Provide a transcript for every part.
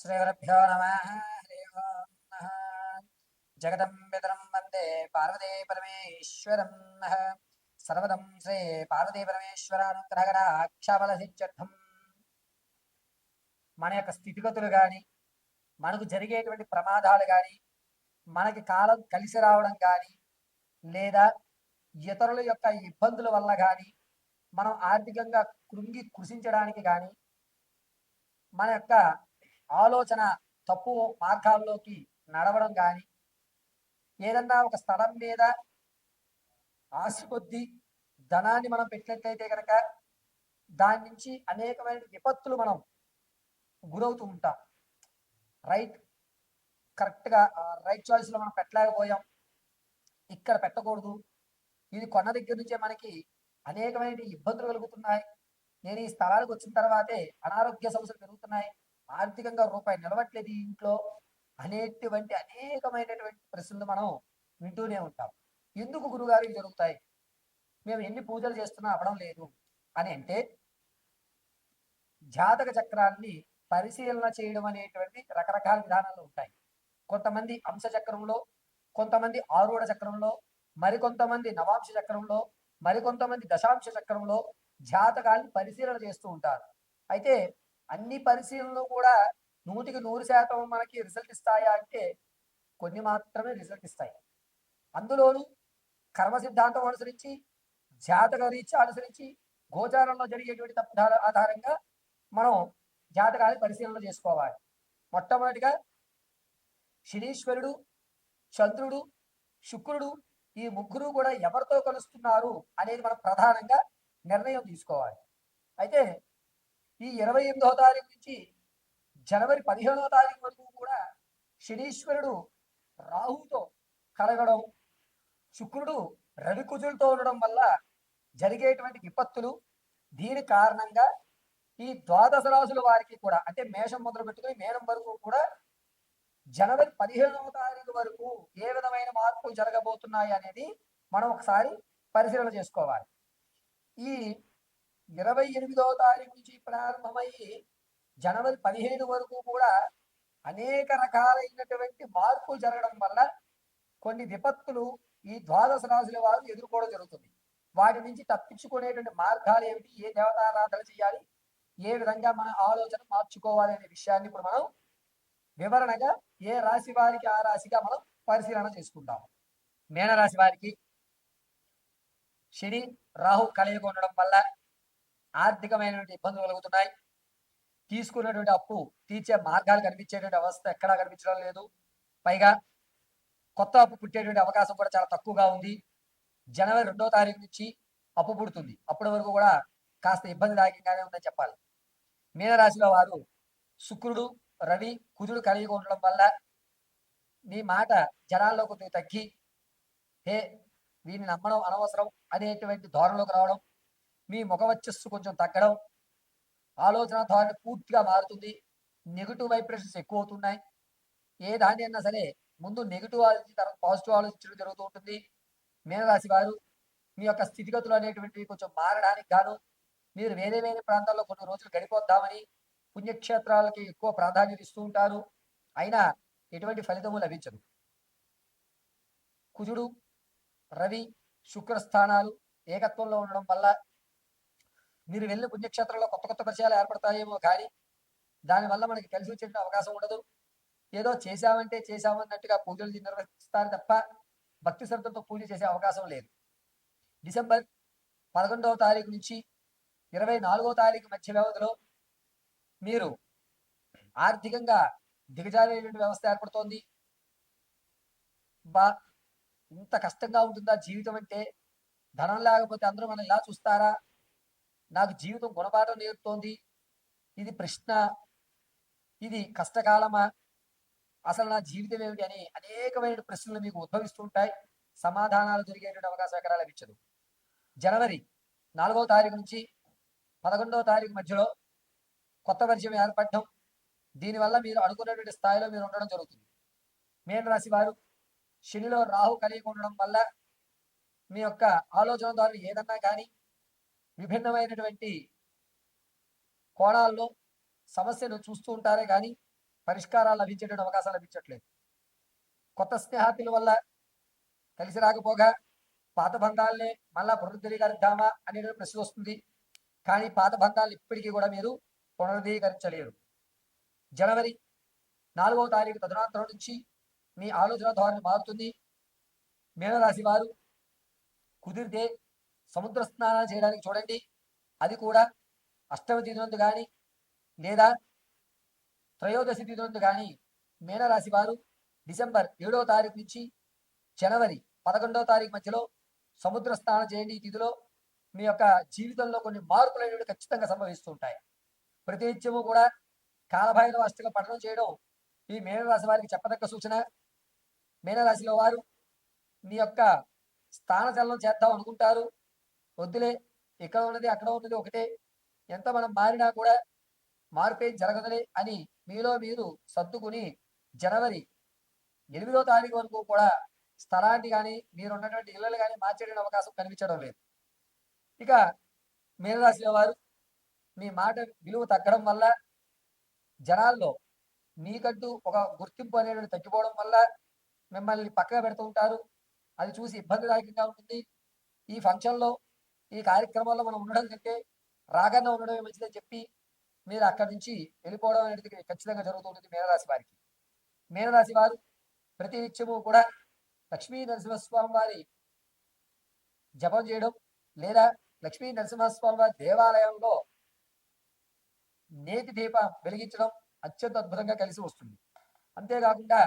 శ్రీగురుభ్యో నమ హరి ఓం జగదం పితరం వందే పార్వతీ పరమేశ్వరం సర్వదం శ్రీ పార్వతీ పరమేశ్వరానుగ్రహరాక్షబలసిత్యర్థం మన యొక్క స్థితిగతులు కానీ మనకు జరిగేటువంటి ప్రమాదాలు కానీ మనకి కాలం కలిసి రావడం కానీ లేదా ఇతరుల యొక్క ఇబ్బందుల వల్ల కానీ మనం ఆర్థికంగా కృంగి కృషించడానికి కానీ మన యొక్క ఆలోచన తప్పు మార్గాల్లోకి నడవడం కానీ ఏదన్నా ఒక స్థలం మీద ఆశ కొద్దీ ధనాన్ని మనం పెట్టినట్లయితే కనుక దాని నుంచి అనేకమైన విపత్తులు మనం గురవుతూ ఉంటాం. రైట్ కరెక్ట్గా రైట్ చాయిస్లో మనం పెట్టలేకపోయాం. ఇక్కడ పెట్టకూడదు. ఇది కొన్న దగ్గర నుంచే మనకి అనేకమైన ఇబ్బందులు కలుగుతున్నాయి. నేను ఈ స్థలానికి వచ్చిన తర్వాతే అనారోగ్య సమస్యలు పెరుగుతున్నాయి. ఆర్థికంగా రూపాయి నిలవట్లేదు ఇంట్లో అనేటువంటి అనేకమైనటువంటి ప్రశ్నలు మనం వింటూనే ఉంటాం. ఎందుకు గురుగారు జరుగుతాయి? మేము ఎన్ని పూజలు చేస్తున్నా అవడం లేదు అని అంటే జాతక చక్రాన్ని పరిశీలన చేయడం అనేటువంటి రకరకాల విధానాలు ఉంటాయి. కొంతమంది అంశ చక్రంలో కొంతమంది ఆరూఢ చక్రంలో మరికొంతమంది నవాంశ చక్రంలో మరికొంతమంది దశాంశ చక్రంలో జాతకాన్ని పరిశీలన చేస్తూ ఉంటారు. అయితే అన్ని పరిశీలనలు కూడా నూటికి నూరు శాతం మనకి రిజల్ట్ ఇస్తాయా అంటే కొన్ని మాత్రమే రిజల్ట్ ఇస్తాయి. అందులోనూ కర్మ సిద్ధాంతం అనుసరించి జాతక రీత్యా అనుసరించి గోచారంలో జరిగేటువంటి తప్పుదాల ఆధారంగా మనం జాతకాన్ని పరిశీలన చేసుకోవాలి. మొట్టమొదటిగా శనీశ్వరుడు చంద్రుడు శుక్రుడు ఈ ముగ్గురు కూడా ఎవరితో కలుస్తున్నారు అనేది మనం ప్రధానంగా నిర్ణయం తీసుకోవాలి. అయితే ఈ ఇరవై ఎనిమిదవ తారీఖు నుంచి జనవరి పదిహేనవ తారీఖు వరకు కూడా శనీశ్వరుడు రాహుతో కలగడం శుక్రుడు రవికుజులతో ఉండడం వల్ల జరిగేటువంటి విపత్తులు దీని కారణంగా ఈ ద్వాదశ రాశుల వారికి కూడా అంటే మేషం మొదలు పెట్టుకుని మేనం వరకు కూడా జనవరి పదిహేనవ తారీఖు వరకు ఏ విధమైన మార్పులు జరగబోతున్నాయి అనేది మనం ఒకసారి పరిశీలన చేసుకోవాలి. ఈ ఇరవై ఎనిమిదవ తారీఖు నుంచి ప్రారంభమయ్యి జనవరి పదిహేను వరకు కూడా అనేక రకాలైనటువంటి మార్పులు జరగడం వల్ల కొన్ని విపత్తులు ఈ ద్వాదశ రాశుల వారు ఎదుర్కోవడం జరుగుతుంది. వాటి నుంచి తప్పించుకునేటువంటి మార్గాలు ఏమిటి? ఏ దేవతారాధన చేయాలి? ఏ విధంగా మన ఆలోచన మార్చుకోవాలి అనే విషయాన్ని ఇప్పుడు మనం వివరణగా ఏ రాశి వారికి ఆ రాశిగా మనం పరిశీలన చేసుకుంటాము మేనరాశి వారికి శని రాహు కలయిక ఉండడం వల్ల ఆర్థికమైనటువంటి ఇబ్బందులు కలుగుతున్నాయి. తీసుకున్నటువంటి అప్పు తీర్చే మార్గాలు కనిపించేటువంటి అవస్థ ఎక్కడా కనిపించడం లేదు. పైగా కొత్త అప్పు పుట్టేటువంటి అవకాశం కూడా చాలా తక్కువగా ఉంది. జనవరి రెండో తారీఖు నుంచి అప్పు పుడుతుంది. అప్పటి వరకు కూడా కాస్త ఇబ్బందిదాయకంగానే ఉందని చెప్పాలి. మీనరాశిలో వారు శుక్రుడు రవి కుజుడు కలిగి ఉండడం వల్ల మీ మాట జనాల్లో కొద్దిగా తగ్గి హే వీరిని నమ్మడం అనవసరం అనేటువంటి ధోరణిలోకి రావడం మీ ముఖవచ్చస్సు కొంచెం తగ్గడం. ఆలోచన ధోరణి పూర్తిగా మారుతుంది. నెగిటివ్ వైబ్రేషన్స్ ఎక్కువ అవుతున్నాయి ఏ దాన్ని అన్నా సరే ముందు నెగిటివ్ ఆలోచించి తర్వాత పాజిటివ్ ఆలోచించడం జరుగుతూ ఉంటుంది. మీనరాశి వారు మీ యొక్క స్థితిగతులు అనేటువంటివి కొంచెం మారడానికి గాను మీరు వేరే వేరే ప్రాంతాల్లో కొన్ని రోజులు గడిపోద్దామని పుణ్యక్షేత్రాలకి ఎక్కువ ప్రాధాన్యత ఇస్తూ ఉంటారు. అయినా ఎటువంటి ఫలితము లభించదు. కుజుడు రవి శుక్రస్థానాలు ఏకత్వంలో ఉండడం వల్ల మీరు వెళ్ళిన పుణ్యక్షేత్రంలో కొత్త కొత్త పరిచయాలు ఏర్పడతాయేమో కానీ దానివల్ల మనకి కలిసి వచ్చే అవకాశం ఉండదు. ఏదో చేశామంటే చేశామన్నట్టుగా పూజలు నిర్వహిస్తారు తప్ప భక్తి శ్రద్ధతో పూజ చేసే అవకాశం లేదు. డిసెంబర్ పదకొండవ తారీఖు నుంచి ఇరవై నాలుగవ తారీఖు మధ్య వ్యవధిలో మీరు ఆర్థికంగా దిగజారేటువంటి వ్యవస్థ ఏర్పడుతోంది. బా ఇంత కష్టంగా ఉంటుందా జీవితం అంటే? ధనం లేకపోతే అందరూ మనం ఇలా చూస్తారా? నాకు జీవితం గుణపాఠం నేర్పుతోంది. ఇది ప్రశ్న. ఇది కష్టకాలమా? అసలు నా జీవితం ఏమిటి అని అనేకమైన ప్రశ్నలు మీకు ఉద్భవిస్తుంటాయి. సమాధానాలు దొరికేటువంటి అవకాశం ఎక్కడా లభించదు. జనవరి నాలుగవ తారీఖు నుంచి పదకొండవ తారీఖు మధ్యలో కొత్త పరిచయం ఏర్పడడం. దీనివల్ల మీరు అనుకున్నటువంటి స్థాయిలో మీరు ఉండడం జరుగుతుంది. మేన రాశి వారు శనిలో రాహు కలిగి ఉండడం వల్ల మీ యొక్క ఆలోచన ద్వారా ఏదన్నా కానీ విభిన్నమైనటువంటి కోణాల్లో సమస్యను చూస్తూ ఉంటారే కానీ పరిష్కారాలు లభించేటువంటి అవకాశాలు లభించట్లేదు. కొత్త స్నేహాతుల వల్ల కలిసి రాకపోగా పాత బంధాలనే మళ్ళా పునరుద్ధరీకరిద్దామా అనేది ప్రశ్న వస్తుంది. కానీ పాత బంధాలు ఇప్పటికీ కూడా మీరు పునరుద్ధీకరించలేరు జనవరి నాలుగవ తారీఖు తదనంతరం నుంచి మీ ఆలోచన ధోరణి మారుతుంది. మీనరాశి వారు కుదిరితే సముద్ర స్నానాలు చేయడానికి చూడండి. అది కూడా అష్టమ తిథి కానీ లేదా త్రయోదశి తిథి కానీ మీనరాశి వారు డిసెంబర్ ఏడవ తారీఖు నుంచి జనవరి పదకొండవ తారీఖు మధ్యలో సముద్ర స్నానం చేయండి ఈ తిథిలో మీ యొక్క జీవితంలో కొన్ని మార్పులు అనేవి ఖచ్చితంగా సంభవిస్తూ ఉంటాయి ప్రతినిత్యము కూడా కాలభైరవ అష్టక పఠనం చేయడం ఈ మీనరాశి వారికి చెప్పదగ్గ సూచన. మీనరాశిలో వారు మీ యొక్క స్థానచలనం చేద్దాం అనుకుంటారు. వద్దులే. ఇక్కడ ఉన్నది అక్కడ ఉన్నది ఒకటే. ఎంత మనం మారినా కూడా మార్పేం జరగదులే అని మీలో మీరు సర్దుకుని జనవరి ఎనిమిదో తారీఖు వరకు కూడా స్థలాన్ని కానీ మీరు ఉన్నటువంటి ఇళ్ళలు కానీ మార్చేయడం అవకాశం కనిపించడం లేదు. ఇక మీనరాశిలో వారు మీ మాట విలువ తగ్గడం వల్ల జనాల్లో మీకంటూ ఒక గుర్తింపు అనేటువంటి తగ్గిపోవడం వల్ల మిమ్మల్ని పక్కగా పెడుతూ ఉంటారు. అది చూసి ఇబ్బందిదాయకంగా ఉంటుంది. ఈ ఫంక్షన్లో ఈ కార్యక్రమంలో మనం ఉండడం కంటే రాగానే ఉండడమే మంచిదని చెప్పి మీరు అక్కడి నుంచి వెళ్ళిపోవడం అనేది ఖచ్చితంగా జరుగుతుంటుంది మీనరాశి వారికి. మీనరాశి వారు ప్రతి నిత్యము కూడా లక్ష్మీ నరసింహస్వామి వారి జపం చేయడం లేదా లక్ష్మీ నరసింహస్వామి వారి దేవాలయంలో నేతి దీపం వెలిగించడం అత్యంత అద్భుతంగా కలిసి వస్తుంది. అంతేకాకుండా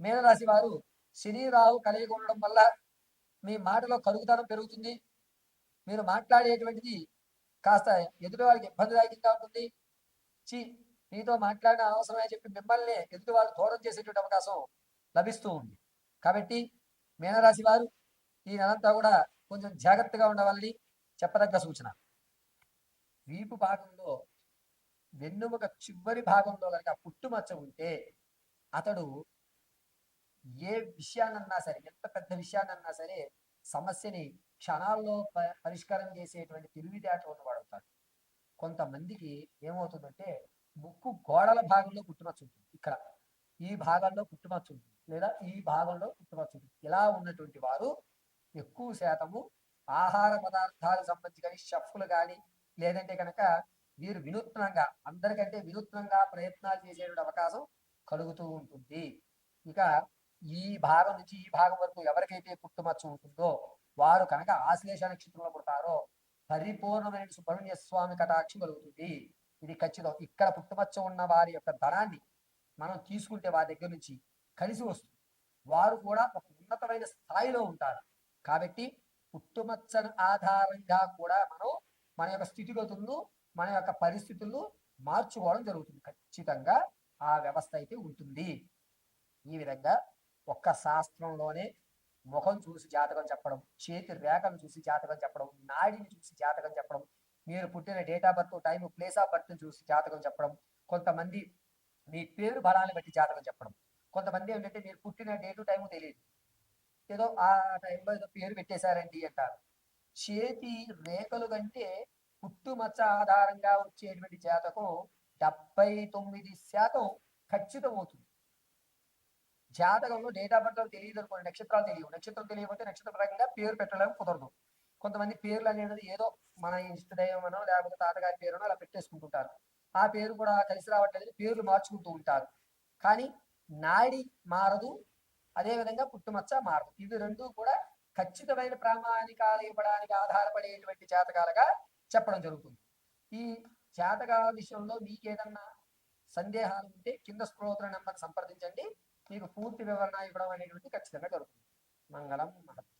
మీనరాశి వారు శని రాహు కలిగి ఉండడం వల్ల మీ మాటలో కలుగుతనం పెరుగుతుంది. మీరు మాట్లాడేటువంటిది కాస్త ఎదుటి వాళ్ళకి ఇబ్బందిదాయకంగా ఉంటుంది? చి నీతో మాట్లాడిన అవసరమే చెప్పి మిమ్మల్ని ఎదుటి వాళ్ళు దూరం చేసేటువంటి అవకాశం లభిస్తూ ఉంది. కాబట్టి మీనరాశి వారు ఈ నెలంతా కూడా కొంచెం జాగ్రత్తగా ఉండవాలని చెప్పదగ్గ సూచన. వీపు భాగంలో వెన్నుముక చివరి భాగంలో కనుక పుట్టుమచ్చ ఉంటే అతడు ఏ విషయాన్నన్నా సరే ఎంత పెద్ద విషయాన్నన్నా సరే సమస్యని క్షణాల్లో ప- పరిష్కారం చేసేటువంటి తెలివితేట ఉన్నవాడు అవుతాడు కొంతమందికి ఏమవుతుందంటే ముక్కు గోడల భాగంలో పుట్టుమచ్చ ఉంటుంది. ఇక్కడ ఈ భాగంలో పుట్టుమచ్చు ఉంటుంది లేదా ఈ భాగంలో పుట్టుమచ్చ ఉంటుంది. ఇలా ఉన్నటువంటి వారు ఎక్కువ శాతము ఆహార పదార్థాలకు సంబంధించి కానీ షఫ్లు కానీ లేదంటే కనుక వీరు వినూత్నంగా అందరికంటే వినూత్నంగా ప్రయత్నాలు చేసేటువంటి అవకాశం కలుగుతూ ఉంటుంది. ఇక ఈ భాగం నుంచి ఈ భాగం వరకు ఎవరికైతే పుట్టుమచ్చు ఉంటుందో వారు కనుక ఆశ్లేష నక్షత్రంలో పుడతారో పరిపూర్ణమైన సుబ్రహ్మణ్య స్వామి కటాక్షం కలుగుతుంది. ఇది ఖచ్చితం. ఇక్కడ పుట్టుమచ్చ ఉన్న వారి యొక్క ధనాన్ని మనం తీసుకుంటే వారి దగ్గర నుంచి కలిసి వస్తుంది. వారు కూడా ఒక ఉన్నతమైన స్థాయిలో ఉంటారు. కాబట్టి పుట్టుమచ్చను ఆధారంగా కూడా మనం మన యొక్క స్థితిగతులను మన యొక్క పరిస్థితులను మార్చుకోవడం జరుగుతుంది. ఖచ్చితంగా ఆ వ్యవస్థ అయితే ఉంటుంది. ఈ విధంగా ఒక్క శాస్త్రంలోనే ముఖం చూసి జాతకం చెప్పడం చేతి రేఖను చూసి జాతకం చెప్పడం నాడిని చూసి జాతకం చెప్పడం మీరు పుట్టిన date of birth time place of birth చూసి జాతకం చెప్పడం కొంతమంది మీ పేరు బలాన్ని బట్టి జాతకం చెప్పడం. కొంతమంది ఏంటంటే మీరు పుట్టిన డేటు టైము తెలియదు. ఏదో ఆ టైంలో ఏదో పేరు పెట్టేశారండి అంటారు. చేతి రేఖలు కంటే పుట్టుమచ్చ ఆధారంగా వచ్చేటువంటి జాతకం డెబ్బై తొమ్మిది శాతం ఖచ్చితం అవుతుంది జాతకంలో డేట్ ఆఫ్ బర్త్ తెలియదు అనుకోండి నక్షత్రాలు తెలియవు. నక్షత్రం తెలియకపోతే నక్షత్ర ప్రకారంగా పేరు పెట్టడం కుదరదు. కొంతమంది పేర్లు అనేది ఏదో మన ఇష్టదైవమనో లేకపోతే తాతగారి పేరునో అలా పెట్టేసుకుంటుంటారు. ఆ పేరు కూడా కలిసి రావట్లేదు పేర్లు మార్చుకుంటూ ఉంటారు. కానీ నాడి మారదు అదే విధంగా పుట్టుమచ్చ మారదు. ఇవి రెండు కూడా ఖచ్చితమైన ప్రామాణికాలు ఇవ్వడానికి ఆధారపడేటువంటి జాతకాలుగా చెప్పడం జరుగుతుంది. ఈ జాతకాల విషయంలో మీకేదన్నా సందేహాలు ఉంటే కింద స్క్రోత్ర నెంబర్ సంప్రదించండి. మీకు పూర్తి వివరణ ఇవ్వడం అనేటువంటి ఖచ్చితంగా జరుగుతుంది. మంగళం మహత్వం.